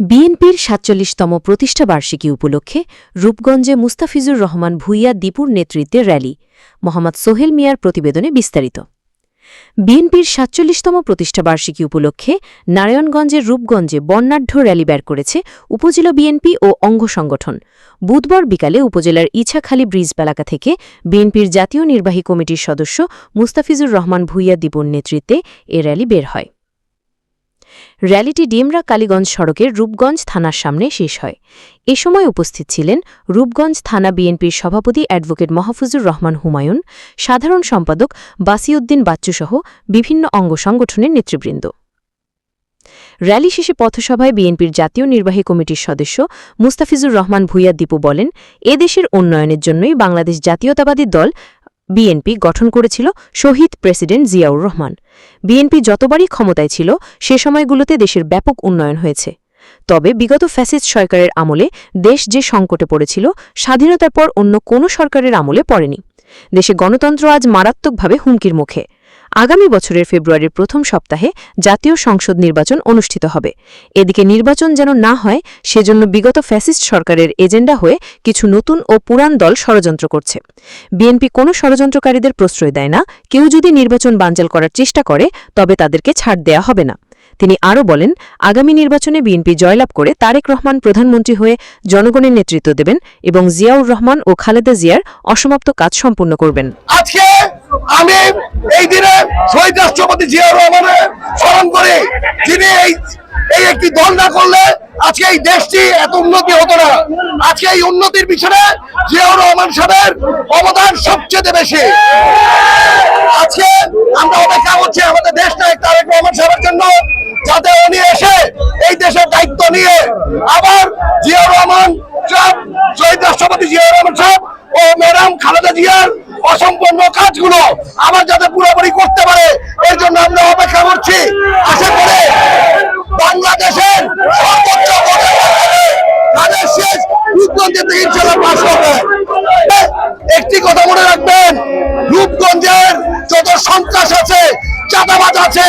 বিএনপির সাতচল্লিশতম প্রতিষ্ঠাবার্ষিকী উপলক্ষে রূপগঞ্জে মুস্তাফিজুর রহমান ভুইয়া দীপুর নেতৃত্বে র্যালি। মোহাম্মদ সোহেল মিয়ার প্রতিবেদনে বিস্তারিত। বিএনপির সাতচল্লিশতম প্রতিষ্ঠাবার্ষিকী উপলক্ষে নারায়ণগঞ্জের রূপগঞ্জে বর্ণাঢ্য র্যালি বের করেছে উপজেলা বিএনপি ও অঙ্গ সংগঠন। বুধবার বিকালে উপজেলার ইছাখালী ব্রিজ এলাকা থেকে বিএনপির জাতীয় নির্বাহী কমিটির সদস্য মুস্তাফিজুর রহমান ভুইয়া দীপুর নেতৃত্বে এ র্যালি বের হয়। র্যালিটি ডিমরা কালীগঞ্জ সড়কের রূপগঞ্জ থানার সামনে শেষ হয়। এ সময় উপস্থিত ছিলেন রূপগঞ্জ থানা বিএনপির সভাপতি অ্যাডভোকেট মাহফুজুর রহমান হুমায়ুন, সাধারণ সম্পাদক বাসিউদ্দিন বাচ্চুসহ বিভিন্ন অঙ্গ সংগঠনের নেতৃবৃন্দ। র্যালি শেষে পথসভায় বিএনপির জাতীয় নির্বাহী কমিটির সদস্য মুস্তাফিজুর রহমান ভুইয়া দীপু বলেন এদেশের উন্নয়নের জন্যই বাংলাদেশ জাতীয়তাবাদী দল বিএনপি গঠন করেছিল শহীদ প্রেসিডেন্ট জিয়াউর রহমান। বিএনপি যতবারই ক্ষমতায় ছিল, সে সময়গুলোতে দেশের ব্যাপক উন্নয়ন হয়েছে। তবে বিগত ফ্যাসিস্ট সরকারের আমলে দেশ যে সংকটে পড়েছিল, স্বাধীনতার পর অন্য কোনো সরকারের আমলে পড়েনি। দেশে গণতন্ত্র আজ মারাত্মকভাবে হুমকির মুখে। আগামী বছরের ফেব্রুয়ারির প্রথম সপ্তাহে জাতীয় সংসদ নির্বাচন অনুষ্ঠিত হবে। এদিকে নির্বাচন যেন না হয়, সেজন্য বিগত ফ্যাসিস্ট সরকারের এজেন্ডা হয়ে কিছু নতুন ও পুরান দল ষড়যন্ত্র করছে। বিএনপি কোনো ষড়যন্ত্রকারীদের প্রশ্রয় দেয় না। কেউ যদি নির্বাচন বানচাল করার চেষ্টা করে, তবে তাদেরকে ছাড় দেয়া হবে না। তিনি আরও বলেন, আগামী নির্বাচনে বিএনপি জয়লাভ করে তারেক রহমান প্রধানমন্ত্রী হয়ে জনগণের নেতৃত্ব দেবেন এবং জিয়াউর রহমান ও খালেদা জিয়ার অসমাপ্ত কাজ সম্পূর্ণ করবেন। আজকে আমি এই দিনে শহীদ রাষ্ট্রপতি জিয়াউর রহমানের স্মরণ করি, যিনি এই এই একটি দল না করলে আজকে এই দেশটি এত উন্নতি হতো না। আজকে এই উন্নতির পিছনে জিয়াউর রহমান সাহেবের অবদান সবচেয়ে বেশি। আজকে আমরা অপেক্ষা করছি আমাদের দেশ নায়ক তারেক রহমান সাহেবের জন্য, যাতে উনি এসে এই দেশের দায়িত্ব নিয়ে আবার জিয়াউর রহমান সাহেব, শহীদ রাষ্ট্রপতি জিয়াউর রহমান সাহেব ও ম্যাডাম খালেদা জিয়ার অসম্পূর্ণ কাজগুলো আবার যাতে পুরোপুরি করতে পারে, এর জন্য আমরা অপেক্ষা করছি। আশা করে বাংলাদেশের শেষ রূপগঞ্জের থেকে ইনশাল্লাহ হবে। একটি কথা মনে রাখবেন, রূপগঞ্জের যত সন্ত্রাস আছে, চাঁদাবাজ আছে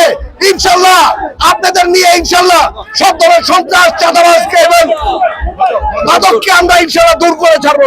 ইনশাল্লাহ আপনাদের নিয়ে ইনশাল্লাহ সব ধরনের সন্ত্রাস, চাঁদাবাজকে এবং মাদককে আমরা ইনশাল্লাহ দূর করে ছাড়বো।